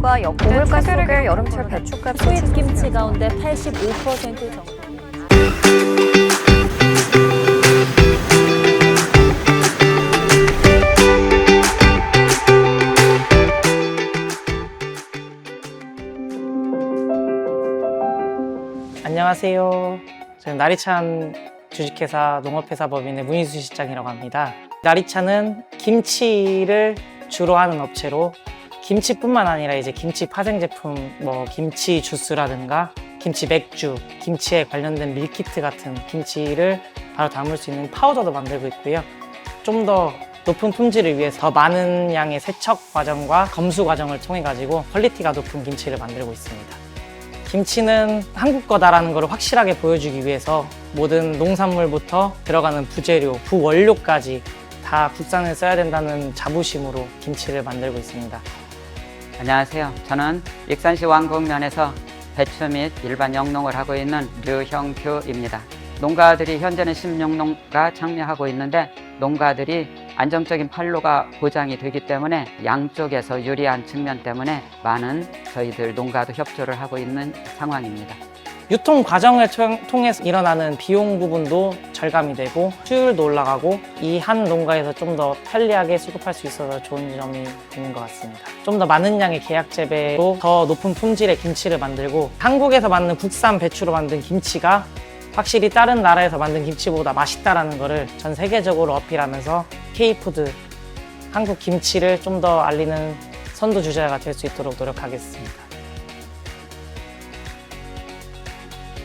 정부가 역고물가 속에 여름철 배춧값 수입 김치 가운데 85% 정도. 안녕하세요. 저는 나리찬 주식회사 농업회사 법인의 문희수 실장이라고 합니다. 나리찬은 김치를 주로 하는 업체로 김치뿐만 아니라 이제 김치 파생 제품, 뭐 김치 주스라든가 김치 맥주, 김치에 관련된 밀키트 같은 김치를 바로 담을 수 있는 파우더도 만들고 있고요. 좀 더 높은 품질을 위해서 더 많은 양의 세척 과정과 검수 과정을 통해 가지고 퀄리티가 높은 김치를 만들고 있습니다. 김치는 한국 거다라는 걸 확실하게 보여주기 위해서 모든 농산물부터 들어가는 부재료, 부원료까지 다 국산을 써야 된다는 자부심으로 김치를 만들고 있습니다. 안녕하세요. 저는 익산시 왕곡면에서 배추 및 일반 영농을 하고 있는 류형규입니다. 농가들이 현재는 16농가 참여하고 있는데 농가들이 안정적인 판로가 보장이 되기 때문에 양쪽에서 유리한 측면 때문에 많은 저희들 농가도 협조를 하고 있는 상황입니다. 유통 과정을 통- 통해서 일어나는 비용 부분도 절감이 되고 수율도 올라가고 이 한 농가에서 좀 더 편리하게 수급할 수 있어서 좋은 점이 있는 것 같습니다. 좀 더 많은 양의 계약 재배로 더 높은 품질의 김치를 만들고 한국에서 만든 국산 배추로 만든 김치가 확실히 다른 나라에서 만든 김치보다 맛있다라는 거를 전 세계적으로 어필하면서 K푸드 한국 김치를 좀 더 알리는 선두 주자가 될 수 있도록 노력하겠습니다.